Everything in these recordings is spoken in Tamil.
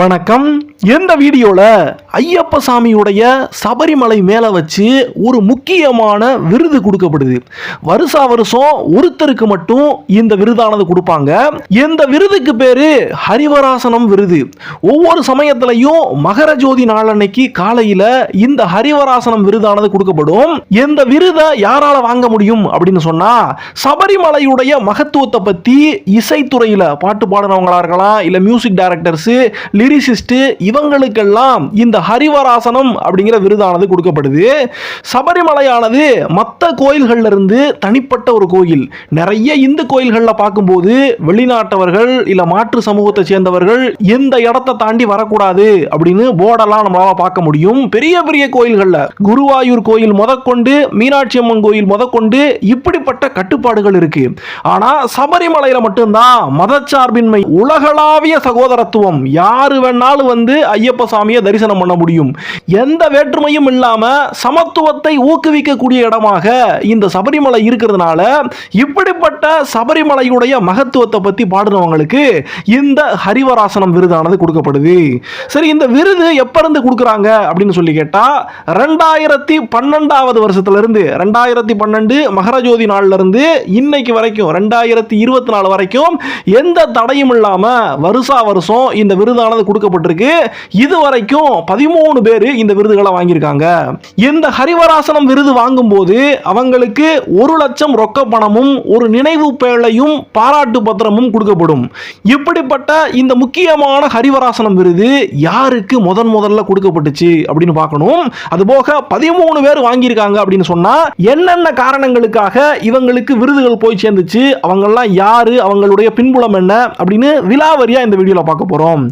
வணக்கம். இந்த வீடியோவில் ஐயப்ப சாமியுடைய சபரிமலை மேலே வச்சு ஒரு முக்கியமான விருது கொடுக்கப்படுது. வருஷா வருஷம் ஒருத்தருக்கு மட்டும் இந்த விருதானது கொடுப்பாங்க. இந்த விருதுக்கு பேரு ஹரிவராசனம் விருது. ஒவ்வொரு சமயத்திலையும் மகர ஜோதி நாளன்னைக்கு காலையில் இந்த ஹரிவராசனம் விருதானது கொடுக்கப்படும். இந்த விருதை யாரால வாங்க முடியும் அப்படின்னு சொன்னா சபரிமலையுடைய மகத்துவத்தை பற்றி இசைத்துறையில் பாட்டு பாடுறவங்களா இருக்கலாம் இல்லை மியூசிக் டைரக்டர்ஸு லிரிசிஸ்ட் இவங்களுக்கெல்லாம் இந்த ஹரிவராசனம் அப்படிங்கிற விருதானது கொடுக்கப்படுது. சபரிமலையானது மற்ற கோயில்கள்ல இருந்து தனிப்பட்ட ஒரு கோயில். நிறைய இந்து கோயில்களில் பார்க்கும்போது வெளிநாட்டவர்கள் இல்ல மாற்று சமூகத்தை சேர்ந்தவர்கள் எந்த இடத்தை தாண்டி வரக்கூடாது அப்படின்னு போர்டெல்லாம் நம்மளால பார்க்க முடியும். பெரிய பெரிய கோயில்கள்ல குருவாயூர் கோயில் முதற்கொண்டு மீனாட்சி அம்மன் கோயில் முதற்கொண்டு இப்படிப்பட்ட கட்டுப்பாடுகள் இருக்கு. ஆனா சபரிமலையில் மட்டும்தான் மதச்சார்பின்மை உலகளாவிய சகோதரத்துவம் யார் வேணாலும் வந்து ஐயப்ப சாமியை தரிசனம் பண்ண முடியும். எந்த வேற்றுமையும் இல்லாம சமத்துவத்தை ஊக்குவிக்கக்கூடிய இடமாக இந்த சபரிமலை இருக்கிறதுனால இப்படிப்பட்ட சபரிமலையுடைய மகத்துவத்தை பத்தி பாடுறவங்களுக்கு இந்த ஹரிவராசனம் விருதானது கொடுக்கப்படுது. சரி இந்த விருது எப்ப இருந்து கொடுக்குறாங்க அப்படின்னு சொல்லி கேட்டா ரெண்டாயிரத்தி பன்னெண்டாவது வருஷத்துல இருந்து ரெண்டாயிரத்தி பன்னெண்டு மகரஜோதி நாள்ல இருந்து இன்னைக்கு வரைக்கும் ரெண்டாயிரத்தி இருபத்தி நாலு வரைக்கும் எந்த தடையும் இல்லாம வருஷா வருஷம் இந்த விருதானது கொடுக்கப்பட்டிருக்கு. இது வரைக்கும் பதிமூணு பேர் இந்த விருதுகளை வாங்கியிருக்காங்க. இந்த ஹரிவராசனம் விருது வாங்கும்போது அவங்களுக்கு ஒரு லட்சம் ரொக்க பணமும் ஒரு நினைவு பேழையும் பாராட்டு பத்திரமும் கொடுக்கப்படும். இப்படிப்பட்ட இந்த முக்கியமான ஹரிவராசனம் விருது யாருக்கு முதன் முதல்ல கொடுக்கப்பட்டுச்சு அப்படின்னு பார்க்கணும். அதுபோக பதிமூணு பேர் வாங்கியிருக்காங்க அப்படின்னு சொன்னா என்னென்ன காரணங்களுக்காக இவங்களுக்கு விருதுகள் போய் சேர்ந்துச்சு அவங்கெல்லாம் யாரு அவங்களுடைய பின்புலம் என்ன அப்படின்னு விலாவரியா இந்த வீடியோல பார்க்க போறோம்.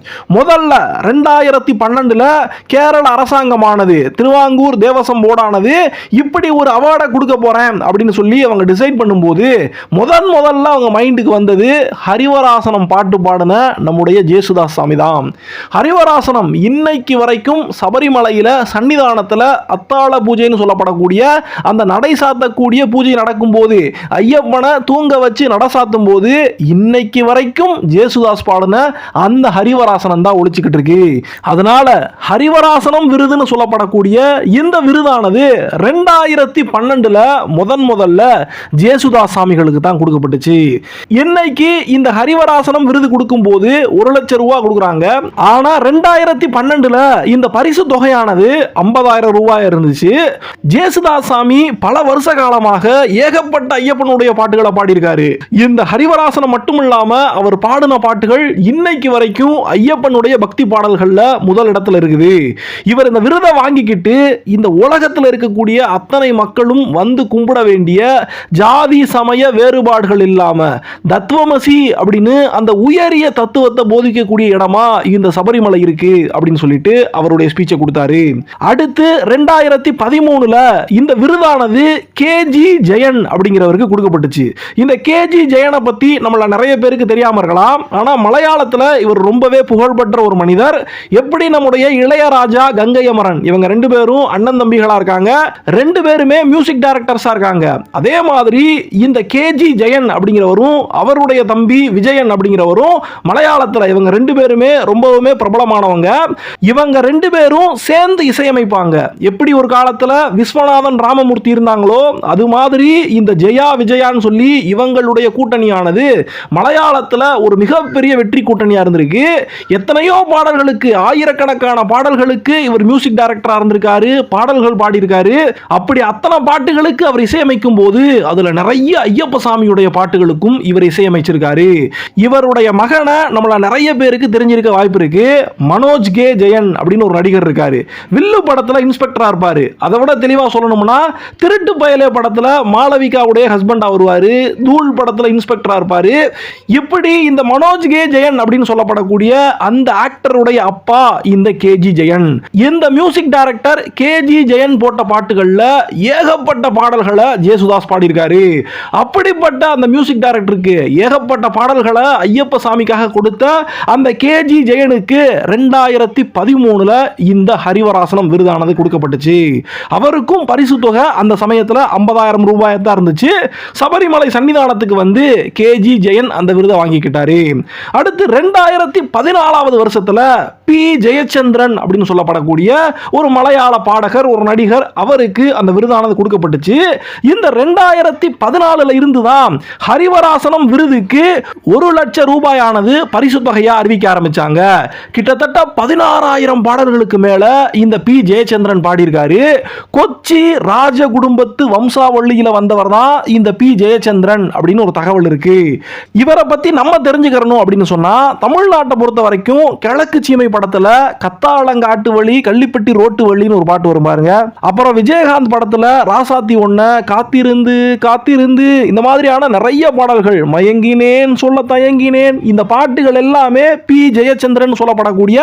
முதல்ல ரெண்டாயிரத்தி பன்னெண்டுல கேரள அரசாங்கமானது திருவாங்கூர் தேவசம் போர்டானது இப்படி ஒரு அவார்டை கொடுக்க போறேன் அப்படின்னு சொல்லி அவங்க டிசைட் பண்ணும்போது முதன் முதல்ல அவங்க மைண்டுக்கு வந்தது ஹரிவராசனம் பாட்டு பாடின நம்முடைய ஜேசுதாஸ் சாமி தான் ஹரிவராசனம் இன்னைக்கு வரைக்கும் சபரிமலையில சன்னிதானத்தில் அத்தாள பூஜைன்னு சொல்லப்படக்கூடிய அந்த நடை சாத்தக்கூடிய பூஜை நடக்கும்போது ஐயப்பனை தூங்க வச்சு நட சாத்தும் போது இன்னைக்கு வரைக்கும் ஜேசுதாஸ் பாடின அந்த ஹரிவராசனம் தான் விருதாக ஒழிச்சுக்கிட்டு இருக்கு. அதனால ஹரிவராசனம் விருதுன்னு சொல்லப்படக்கூடிய இந்த விருதானது ரெண்டாயிரத்தி பன்னெண்டுல முதன் முதல்ல ஜேசுதாஸ் சாமிகளுக்கு தான் கொடுக்கப்பட்டுச்சு. இன்னைக்கு இந்த ஹரிவராசனம் விருது கொடுக்கும்போது ஒரு லட்சம் ரூபா கொடுக்குறாங்க. ஆனா ரெண்டாயிரத்தி பன்னெண்டுல இந்த பரிசு தொகையானது ஐம்பதாயிரம் ரூபாய் இருந்துச்சு. ஜேசுதாஸ் சாமி பல வருஷ காலமாக ஏகப்பட்ட ஐயப்பனுடைய பாட்டுகளை பாடியிருக்காரு. இந்த ஹரிவராசனம் மட்டும் இல்லாம அவர் பாடின பாட்டுகள் இன்னைக்கு வரைக்கும் ஐயப்பனுடைய பக்தி பாடல்கள்ல முதல் இடத்துல இருக்குது. இவர் இந்த விருதை வாங்கிக்கிட்டு இந்த உலகத்தில் இருக்கக்கூடிய அத்தனை மக்களும் வந்து கும்பிட வேண்டிய ஜாதி சமய வேறுபாடுகள் இல்லாம தத்துவமசி அப்படின்னு அந்த உயரிய தத்துவத்தை போதிக்கக்கூடிய இடமா இந்த சபரிமலை இருக்கு அப்படின்னு சொல்லிட்டு அவருடைய ஸ்பீச்சை கொடுத்தாரு. அடுத்து ரெண்டாயிரத்தி பதிமூணுல இந்த விருதானது கேஜி ஜெயன் அப்படிங்கிறவருக்கு கொடுக்கப்பட்டுச்சு. இந்த கேஜி ஜெயனை பத்தி நம்மள நிறைய பேருக்கு தெரியாம இருக்கலாம். ஆனா மலையாளத்துல இவர் ரொம்பவே புகழ்பெற்ற ஒரு மனிதர். எப்படி நம்முடைய இளையராஜா கங்கை அமரன் இவங்க ரெண்டு பேரும் அண்ணன் தம்பிகளா இருக்காங்க. ரெண்டு பேருமே மியூசிக் டைரக்டர்ஸாக இருக்காங்க. அதே மாதிரி இந்த கேஜி ஜெயன் அப்படிங்கிறவரும் அவருடைய தம்பி விஜயன் அப்படிங்கிறவரும் மலையாளத்தில் இவங்க ரெண்டு பேருமே ரொம்பவுமே பிரபலமானவங்க. இவங்க ரெண்டு பேரும் சேர்ந்து இசையமைப்பாங்க. எப்படி ஒரு காலத்துல விஸ்வநாதன் ராமமூர்த்தி இருந்தாங்களோ அது மாதிரி இந்த ஜெயா விஜயான்னு சொல்லி இவங்களுடைய கூட்டணியானது மலையாளத்துல ஒரு மிகப்பெரிய வெற்றி கூட்டணியா இருந்திருக்கு. எத்தனையோ பாடல்களுக்கு ஆயிரக்கணக்கான பாடல்களுக்கு இவர் மியூசிக் டைரக்டராக இருந்திருக்காரு பாடல்கள் பாடியிருக்காரு. அப்படி அத்தனை பாட்டுகளுக்கு அவர் இசையமைக்கும் போது அதில் நிறைய ஐயப்ப சாமியுடைய பாட்டுகளுக்கும் இவர் இசையமைச்சிருக்காரு. இவருடைய மகனை நம்மள நிறைய பேருக்கு தெரிஞ்சிருக்க வாய்ப்பு இருக்கு. மனோஜ் கே. ஜெயன் அப்படின்னு ஒரு நடிகர் இருக்காரு. வில்லு படத்தில் இன்ஸ்பெக்டராக இருப்பார். அதை விட தெளிவாக சொல்லணும்னா திருட்டு பயலே படத்தில் மாளவிகாவுடைய ஹஸ்பண்டாக வருவார். தூள் படத்தில் இன்ஸ்பெக்டராக இருப்பார். இப்படி இந்த மனோஜ் கே. ஜெயன் அப்படின்னு சொல்லப்படக்கூடிய அந்த ஆக்டருடைய அப்பா இந்த கேஜி ஜெயன். இந்த மியூசிக் டைரக்டர் கேஜி ஜெயன் போட்ட பாட்டுகளில் ஏகப்பட்ட பாடல்களை ஜேசுதாஸ் பாடியிருக்காரு. அப்படிப்பட்ட அந்த மியூசிக் டைரக்டருக்கு ஏகப்பட்ட பாடல்களை ஐயப்ப சாமிக்காக கொடுத்த அந்த கேஜி ஜெயனுக்கு ரெண்டாயிரத்தி பதிமூணுல இந்த ஹரிவராசனம் விருதானது கொடுக்கப்பட்டுச்சு. அவருக்கும் பரிசு தொகை அந்த சமயத்தில் ஐம்பதாயிரம் ரூபாய் தான் இருந்துச்சு. சபரிமலை சன்னிதானத்துக்கு வந்து கேஜி ஜெயன் அந்த விருதை வாங்கிக்கிட்டாரு. அடுத்து ரெண்டாயிரத்தி பதினாலாவது பதினேழாவது வருஷத்தில் பி. ஜெயச்சந்திரன் அப்படின்னு சொல்லப்படக்கூடிய ஒரு மலையாள பாடகர் ஒரு நடிகர் அவருக்கு அந்த விருதானது கொடுக்கப்பட்டுச்சு. இந்த ரெண்டாயிரத்தி பதினாலுல இருந்து தான் ஹரிவராசனம் விருதுக்கு ஒரு லட்சம் ரூபாயானது பரிசு தொகையாக அறிவிக்க ஆரம்பிச்சாங்க. கிட்டத்தட்ட பதினாறாயிரம் பாடல்களுக்கு மேல இந்த பி. ஜெயச்சந்திரன் பாடியிருக்காரு. கொச்சி ராஜ குடும்பத்து வம்சாவளியில வந்தவர் தான் இந்த பி. ஜெயச்சந்திரன் அப்படின்னு ஒரு தகவல் இருக்கு. இவரை பத்தி நம்ம தெரிஞ்சுக்கிறணும் அப்படின்னு சொன்னா தமிழ்நாட்டை பொறுத்த வரைக்கும் கிழக்கு சீமை படத்துல கத்தாளங்காட்டு வழி கள்ளிப்பட்டி ரோட்டு வழின்னு ஒரு பாட்டு வரும் பாருங்க. அப்புறம் விஜயகாந்த் படத்துல ராசாத்தி ஒன்ன காத்திருந்து காத்திருந்து இந்த மாதிரியான நிறைய பாடல்கள் மயங்கினேன் சொல்ல தயங்கினேன் இந்த பாட்டுகள் எல்லாமே பி. ஜெயச்சந்திரன் சொல்லப்படக்கூடிய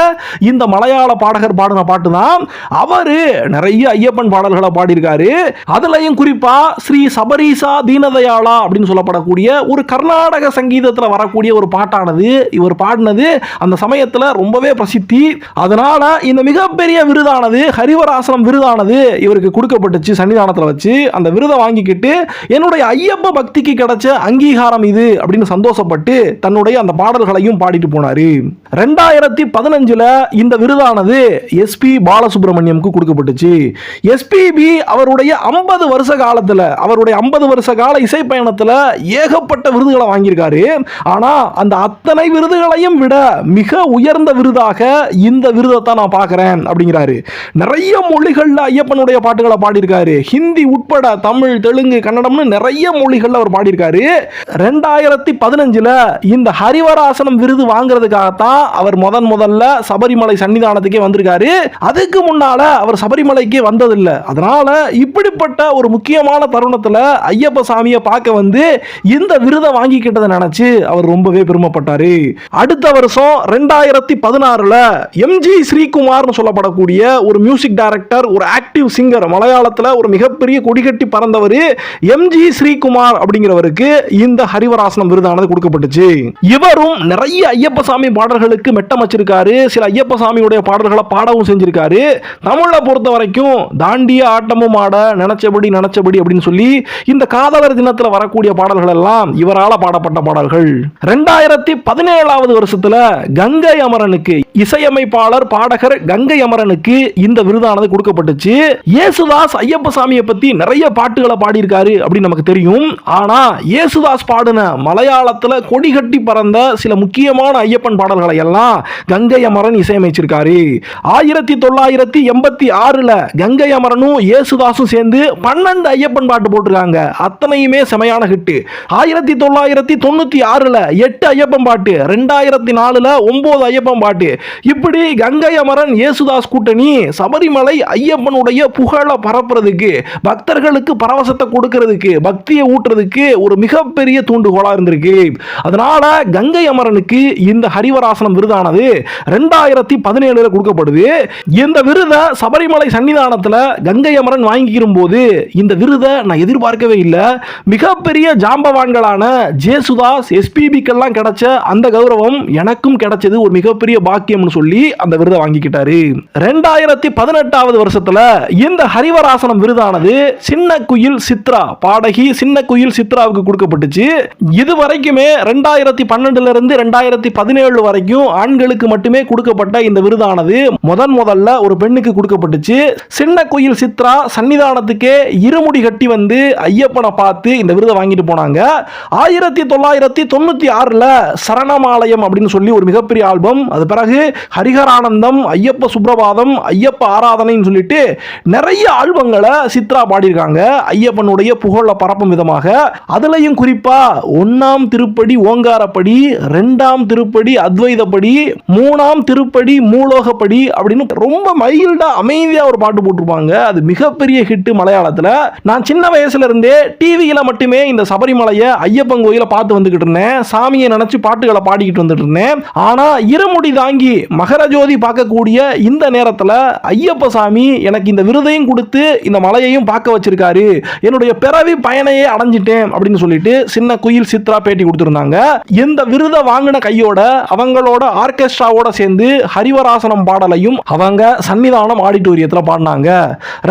இந்த மலையாள பாடகர் பாடின பாட்டு தான் அவரு நிறைய ஐயப்பன் பாடல்களை பாடியிருக்காரு. அதுலயும் குறிப்பா ஸ்ரீ சபரீசா தீனதயாளா அப்படின்னு சொல்லப்படக்கூடிய ஒரு கர்நாடக சங்கீதத்தில் வரக்கூடிய ஒரு பாட்டானது இவர் பாடினது அந்த சமயத்தில் ரொம்பவே பிரசித்தி. அதனால இந்த மிகப்பெரிய விருதானது ஹரிவராசனம் விருதானது இவருக்கு கொடுக்கப்பட்டுச்சு சன்னிதானத்தில் வச்சு. அந்த விருதை வாங்கிக்கிட்டு என்னுடைய ஐயப்ப பக்திக்கு கிடைச்ச அங்கீகாரம் இது அப்படின்னு சந்தோஷப்பட்டு தன்னுடைய அந்த பாடல்களையும் பாடிட்டு போனார். ரெண்டாயிரத்தி பதினஞ்சில் இந்த விருதானது எஸ்பி பாலசுப்ரமணியமுக்கு கொடுக்கப்பட்டுச்சு. எஸ்பிபி அவருடைய ஐம்பது வருஷ காலத்தில் அவருடைய ஐம்பது வருஷ கால இசை பயணத்தில் ஏகப்பட்ட விருதுகளை வாங்கியிருக்காரு. ஆனால் அந்த அத்தனை விருதுகளையும் விட மிக உயர்ந்த விருதாக இந்த விருதை தான் நான் பார்க்குறேன் அப்படிங்கிறாரு. நிறைய மொழிகளில் ஐயப்பனுடைய பாட்டுகளை பாடியிருக்காரு. ஹிந்தி உட்பட தமிழ் தெலுங்கு கன்னடம்னு நிறைய மொழிகளில் அவர் பாடியிருக்காரு. ரெண்டாயிரத்தி பதினஞ்சில் இந்த ஹரிவராசனம் விருது வாங்குறதுக்காகத்தான் அவர் முதன் முதல்ல சபரிமலை சன்னிதானத்துக்கே வந்திருக்காரு. அதுக்கு முன்னால அவர் சபரிமலைக்கு வந்ததில்லை. அதனால இப்படிப்பட்ட ஒரு முக்கியமான தருணத்துல ஐயப்ப சாமியை பார்க்க வந்து இந்த விருதை வாங்கிக்கிட்டதை நினைச்சு அவர் ரொம்பவே பெருமைப்பட்டார். அடுத்த வருஷம் ரெண்டாயிரம் ரெண்டாயிரத்தி பதினாறில் எம்ஜி ஸ்ரீகுமார்னு சொல்லப்படக்கூடிய ஒரு மியூசிக் டைரக்டர் ஒரு ஆக்டிவ் சிங்கர் மலையாளத்தில் ஒரு மிகப்பெரிய கொடிகட்டி பறந்தவர் எம்ஜி ஸ்ரீகுமார் அப்படிங்கிறவருக்கு இந்த ஹரிவராசனம் விருதானது கொடுக்கப்பட்டுச்சு. இவரும் நிறைய ஐயப்ப சாமி பாடல்களுக்கு மெட்டம் வச்சிருக்காரு சில ஐயப்ப சாமியுடைய பாடல்களை பாடவும் செஞ்சிருக்காரு. தமிழை பொறுத்த வரைக்கும் தாண்டிய ஆட்டமும் ஆட நினைச்சபடி நினைச்சபடி அப்படின்னு சொல்லி இந்த காதலர் தினத்தில் வரக்கூடிய பாடல்கள் எல்லாம் இவரால் பாடப்பட்ட பாடல்கள். ரெண்டாயிரத்தி பதினேழாவது வருஷத்தில் கங்கை அமரனுக்கு இசையமைப்பாளர் பாடகர் கங்கை அமரனுக்கு இந்த விருதானது கொடுக்கப்பட்டுச்சு. இயேசுதாஸ் ஐயப்ப சாமியை பத்தி நிறைய பாட்டுகளை பாடியிருக்காரு அப்படின்னு நமக்கு தெரியும். ஆனா இயேசுதாஸ் பாடின மலையாளத்துல கொடி கட்டி பறந்த சில முக்கியமான ஐயப்பன் பாடல்களை எல்லாம் கங்கை அமரன் இசையமைச்சிருக்காரு. ஆயிரத்தி தொள்ளாயிரத்தி எண்பத்தி ஆறுல கங்கை அமரனும் இயேசுதாஸும் சேர்ந்து பன்னெண்டு ஐயப்பன் பாட்டு போட்டிருக்காங்க. அத்தனையுமே செமையான ஹிட் ஆயிரத்தி தொள்ளாயிரத்தி தொண்ணூத்தி ஆறுல எட்டு ஐயப்பன் பாட்டு ரெண்டாயிரத்தி நாலுல ஒன்பது ஐயப்பன் பாட்டு. இப்படி கங்கை அமரன் இயேசுதாஸ் கூட்டணி சபரிமலை ஐயப்பனுடைய புகழை பரப்புறதுக்கு பக்தர்களுக்கு பரவசத்தை கொடுக்கறதுக்கு பக்தியை ஊட்டுறதுக்கு ஒரு மிகப்பெரிய தூண்டுகோலா இருந்திருக்கு. அதனால கங்கை அமரனுக்கு இந்த ஹரிவராசனம் விருதானது. ரெண்டாயிரத்தி பதினேழுல கொடுக்கப்படுது. இந்த விருதை சபரிமலை சன்னிதானத்தில் கங்கை அமரன் வாங்கிக்கிறும் போது இந்த விருதை நான் எதிர்பார்க்கவே இல்லை. மிகப்பெரிய ஜாம்பவான்களான ஜேசுதாஸ் எஸ்பிபிக்கெல்லாம் கிடைச்ச அந்த கௌரவம் எனக்கும் கிடைச்சது. ஒரு ஒரு மிகப்பெரிய பாக்கியம்னு சொல்லி அந்த விருதை வாங்கிக்கிட்டாரு. ரெண்டாயிரத்தி பதினெட்டாவது வருஷத்துல இந்த ஹரிவராசனம் விருதானது சின்ன குயில் சித்ரா பாடகி சின்ன குயில் சித்ராவுக்கு கொடுக்கப்பட்டுச்சு. இது வரைக்குமே ரெண்டாயிரத்தி பன்னெண்டுல இருந்து ரெண்டாயிரத்தி பதினேழு வரைக்கும் ஆண்களுக்கு மட்டுமே கொடுக்கப்பட்ட இந்த விருதானது. முதன் முதல்ல ஒரு பெண்ணுக்கு கொடுக்கப்பட்டுச்சு. சின்ன குயில் சித்ரா சன்னிதானத்துக்கே இருமுடி கட்டி வந்து ஐயப்பனை பார்த்து இந்த விருதை வாங்கிட்டு போனாங்க. ஆயிரத்தி தொள்ளாயிரத்தி தொண்ணூத்தி ஆறுல சரணமாலயம் அப்படின்னு சொல்லி ஒரு மிகப்பெரிய ஆல்பம் அது பிறகு ஹரிஹரானந்தம் ஐயப்ப சுப்ரபாதம் ஐயப்ப ஆராதனைன்னு சொல்லிட்டு நிறைய ஆல்பங்களை சித்ரா பாடியிருக்காங்க. ஐயப்பனுடைய புகழ பரப்பும் விதமாக. அதுலயும் குறிப்பா ஒன்னாம் திருப்படி ஓங்காரப்படி ரெண்டாம் திருப்படி அத்வைதப்படி மூணாம் திருப்படி மூலோகப்படி அப்படின்னு ரொம்ப மைல்டா அமைதியா ஒரு பாட்டு போட்டிருப்பாங்க. அது மிகப்பெரிய ஹிட் மலையாளத்துல. நான் சின்ன வயசுல இருந்தே டிவியில மட்டுமே இந்த சபரிமலையை ஐயப்பன் கோயில பார்த்து வந்துகிட்டு இருந்தேன். சாமியை நினைச்சு பாட்டுகளை பாடிக்கிட்டு வந்துட்டு இருந்தேன். ஆனா இருமுடி தாங்கி மகரஜோதி பார்க்கக்கூடிய இந்த நேரத்தில் ஐயப்ப சாமி எனக்கு இந்த விருதையும் கொடுத்து இந்த மலையையும் பார்க்க வச்சிருக்காரு. என்னுடைய பிறவி பயனையே அடைஞ்சிட்டேன் அப்படின்னு சொல்லிட்டு சின்ன குயில் சித்ரா பேட்டி கொடுத்துருந்தாங்க. இந்த விருதை வாங்கின கையோட அவங்களோட ஆர்கெஸ்ட்ராவோட சேர்ந்து ஹரிவராசனம் பாடலையும் அவங்க சன்னிதானம் ஆடிட்டோரியத்தில் பாடினாங்க.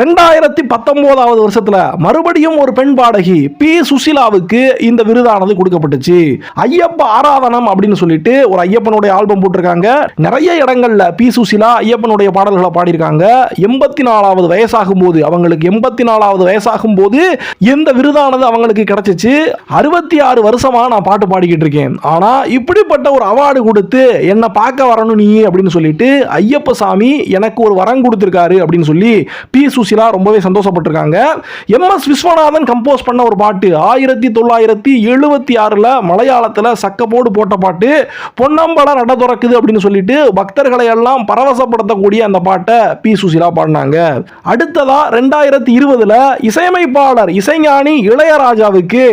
ரெண்டாயிரத்தி பத்தொன்பதாவது வருஷத்துல மறுபடியும் ஒரு பெண் பாடகி பி சுசிலாவுக்கு இந்த விருதானது கொடுக்கப்பட்டுச்சு. ஐயப்ப ஆராதனம் அப்படின்னு சொல்லிட்டு ஒரு ஐயப்பனுடைய ஆல்பம் போட்டிருக்காங்க. நிறைய இடங்கள்ல பி. சுசிலா ஐயப்பனுடைய பாடல்களை பாடியிருக்காங்க. எண்பத்தி நாலாவது வயசாகும் போது அவங்களுக்கு எண்பத்தி நாலாவது வயசாகும் போது இந்த விருதானது அவங்களுக்கு கிடைச்சிச்சு? அறுபத்தி ஆறு வருஷமா நான் பாட்டு பாடிக்கிட்டு இருக்கேன். ஆனா இப்படிப்பட்ட ஒரு அவார்டு கொடுத்து என்னை பார்க்க வரணும் நீ அப்படின்னு சொல்லிட்டு ஐயப்ப சாமி எனக்கு ஒரு வரம் கொடுத்துருக்காரு அப்படின்னு சொல்லி பி. சுசிலா ரொம்பவே சந்தோஷப்பட்டிருக்காங்க. எம். எஸ். விஸ்வநாதன் கம்போஸ் பண்ண ஒரு பாட்டு ஆயிரத்தி தொள்ளாயிரத்தி எழுபத்தி ஆறில் மலையாளத்தில் சக்கப்போடு போட்ட பாட்டு பொன்னம்பல நடதுற நடக்குது அப்படின்னு சொல்லிட்டு பக்தர்களை எல்லாம் பரவசப்படுத்தக்கூடிய அந்த பாட்டை பி சுசிலா பாடினாங்க. அடுத்ததா ரெண்டாயிரத்தி இருபதுல இசையமைப்பாளர் இசைஞானி இளையராஜாவுக்கு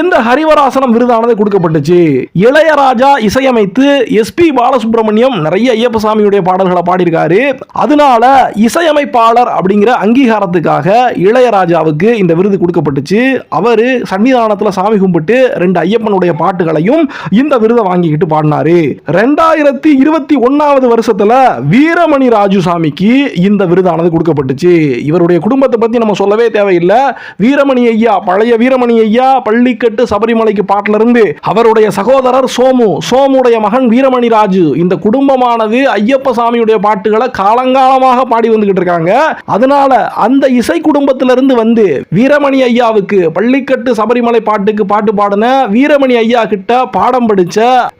எந்த ஹரிவராசனம் விருதானது கொடுக்கப்பட்டுச்சு? இளையராஜா இசையமைத்து எஸ்பி பாலசுப்ரமணியம் நிறைய ஐயப்பசாமியுடைய பாடல்களை பாடியிருக்காரு. அதனால இசையமைப்பாளர் அப்படிங்கிற அங்கீகாரத்துக்காக இளையராஜாவுக்கு இந்த விருது கொடுக்கப்பட்டுச்சு. அவர் சன்னிதானத்தில் சாமி கும்பிட்டு ரெண்டு ஐயப்பனுடைய பாட்டுகளையும் இந்த விருதை வாங்கிக்கிட்டு பாடினாரு. ரெண்டாயிரத்தி ரெண்டாயிரத்தி இருபத்தி ஒன்னாவது வருஷத்துல வீரமணி ராஜுசாமிக்கு இந்த விருதானது கொடுக்கப்பட்டுச்சு. இவருடைய குடும்பத்தை பத்தி நம்ம சொல்லவே தேவையில்லை. வீரமணி ஐயா பழைய வீரமணி ஐயா பள்ளிக்கட்டு சபரிமலைக்கு பாட்டுல இருந்து அவருடைய சகோதரர் சோமு சோமுடைய மகன் வீரமணி ராஜு இந்த குடும்பமானது ஐயப்ப சாமியுடைய பாட்டுகளை காலங்காலமாக பாடி வந்துகிட்டு இருக்காங்க. அதனால அந்த இசை குடும்பத்திலிருந்து வந்து வீரமணி ஐயாவுக்கு பள்ளிக்கட்டு சபரிமலை பாட்டுக்கு பாட்டு பாடின வீரமணி ஐயா கிட்ட பாடம் படிச்ச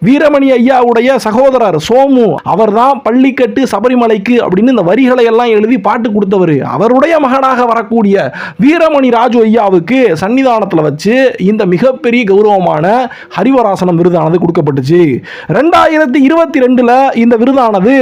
வீரமணி ஐயாவுடைய சகோதரர் பாடுறாரு சோமு அவர் அவர்தான் பள்ளிக்கட்டு சபரிமலைக்கு அப்படின்னு இந்த வரிகளை எல்லாம் எழுதி பாட்டு கொடுத்தவர். அவருடைய மகனாக வரக்கூடிய வீரமணி ராஜு ஐயாவுக்கு சன்னிதானத்தில் வச்சு இந்த மிகப்பெரிய கௌரவமான ஹரிவராசனம் விருதானது கொடுக்கப்பட்டுச்சு. ரெண்டாயிரத்தி இருபத்தி ரெண்டில் இந்த விருதானது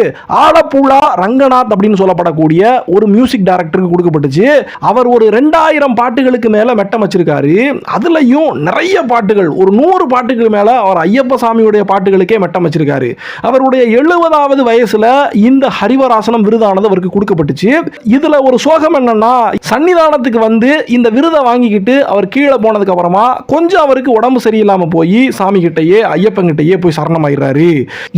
ஆலப்புழா ரங்கநாத் அப்படின்னு சொல்லப்படக்கூடிய ஒரு மியூசிக் டைரக்டருக்கு கொடுக்கப்பட்டுச்சு. அவர் ஒரு ரெண்டாயிரம் பாட்டுகளுக்கு மேலே மெட்டம் வச்சிருக்காரு. அதுலேயும் நிறைய பாட்டுகள் ஒரு நூறு பாட்டுகள் மேலே அவர் ஐயப்ப சாமியுடைய பாட்டுகளுக்கே மெட்டம் வச்சிருக்காரு. அவருடைய எழுபதாவது வயசுல இந்த ஹரிவராசனம் விருதானது அவருக்கு கொடுக்கப்பட்டுச்சு. இதுல ஒரு சோகம் என்னன்னா சன்னிதானத்துக்கு வந்து இந்த விருதை வாங்கிக்கிட்டு அவர் கீழே போனதுக்கு அப்புறமா கொஞ்சம் அவருக்கு உடம்பு சரியில்லாம போய் சாமி கிட்டேயே ஐயப்பன் கிட்டேயே போய் சரணமாயிடுறாரு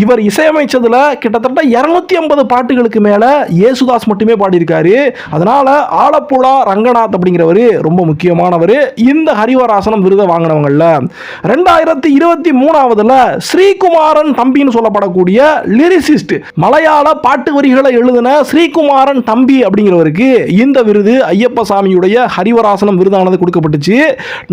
இவர் இசையமைச்சதுல கிட்டத்தட்ட இருநூத்தி ஐம்பது பாட்டுகளுக்கு மேல இயேசுதாஸ் மட்டுமே பாடியிருக்காரு. அதனால ஆலப்புழா ரங்கநாத் அப்படிங்கிறவர் ரொம்ப முக்கியமானவர். இந்த ஹரிவராசனம் விருதை வாங்கினவங்கல்ல ரெண்டாயிரத்தி இருபத்தி மூணாவதுல ஸ்ரீகுமாரன் தம்பின்னு சொல்லப்படக்கூடிய லிரிசிஸ்ட் மலையாள பாட்டு வரிகளை எழுதின ஸ்ரீகுமாரன் தம்பி அப்படிங்கிறவருக்கு இந்த விருது ஐயப்ப சாமியுடைய ஹரிவராசனம் விருதானது கொடுக்கப்பட்டுச்சு.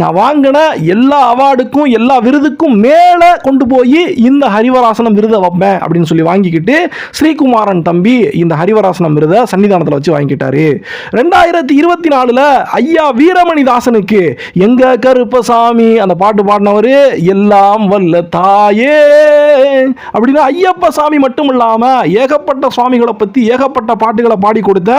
நான் வாங்கின எல்லா அவார்டுக்கும் எல்லா விருதுக்கும் மேலே கொண்டு போய் இந்த ஹரிவராசனம் விருதை வைப்பேன் அப்படின்னு சொல்லி வாங்கிக்கிட்டு ஸ்ரீகுமாரன் தம்பி இந்த ஹரிவராசனம் விருதை சன்னிதானத்தில் வச்சு வாங்கிக்கிட்டாரு. ரெண்டாயிரத்தி இருபத்தி நாலுல ஐயா வீரமணி தாசனுக்கு எங்க கருப்பசாமி அந்த பாட்டு பாடினவர் எல்லாம் வல்ல தாயே அப்படின்னா ஐயப்ப சாமி மட்டும் இல்லாம ஏகப்பட்ட சுவாமிகளை பற்றி ஏகப்பட்ட பாட்டுகளை பாடி கொடுத்த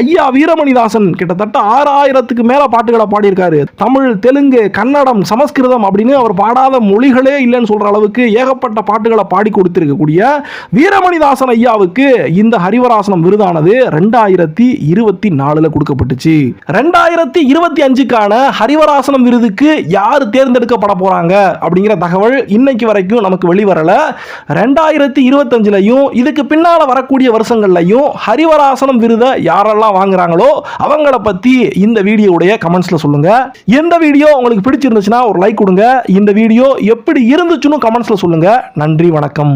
ஐயா வீரமணிதாசன் கிட்டத்தட்ட ஆறாயிரத்துக்கு மேல பாட்டுகளை பாடியிருக்காரு. தமிழ் தெலுங்கு கன்னடம் சமஸ்கிருதம் அப்படின்னு அவர் பாடாத மொழிகளே இல்லைன்னு சொல்ற அளவுக்கு ஏகப்பட்ட பாட்டுகளை பாடி கொடுத்துருக்கக்கூடிய வீரமணிதாசன் ஐயாவுக்கு இந்த ஹரிவராசனம் விருதானது ரெண்டாயிரத்தி இருபத்தி நாலுல கொடுக்கப்பட்டுச்சு. ரெண்டாயிரத்தி இருபத்தி அஞ்சுக்கான ஹரிவராசனம் விருதுக்கு யார் தேர்ந்தெடுக்கப்பட போறாங்க அப்படிங்கிற தகவல் இன்னைக்கு வரைக்கும் நமக்கு வெளிவரல. ரெண்டாயிரத்தி இருபத்தஞ்சுலையும் இதுக்கு பின்னால வரக்கூடிய வருஷங்கள்லையும் ஹரிவராசனம் விருதை யாரெல்லாம் வாங்குறாங்களோ அவங்கள பற்றி இந்த வீடியோவுடைய கமெண்ட்ஸில் சொல்லுங்க. எந்த வீடியோ உங்களுக்கு பிடிச்சிருந்துச்சுன்னா ஒரு லைக் கொடுங்க. இந்த வீடியோ எப்படி இருந்துச்சுன்னு கமெண்ட்ஸில் சொல்லுங்க. நன்றி வணக்கம்.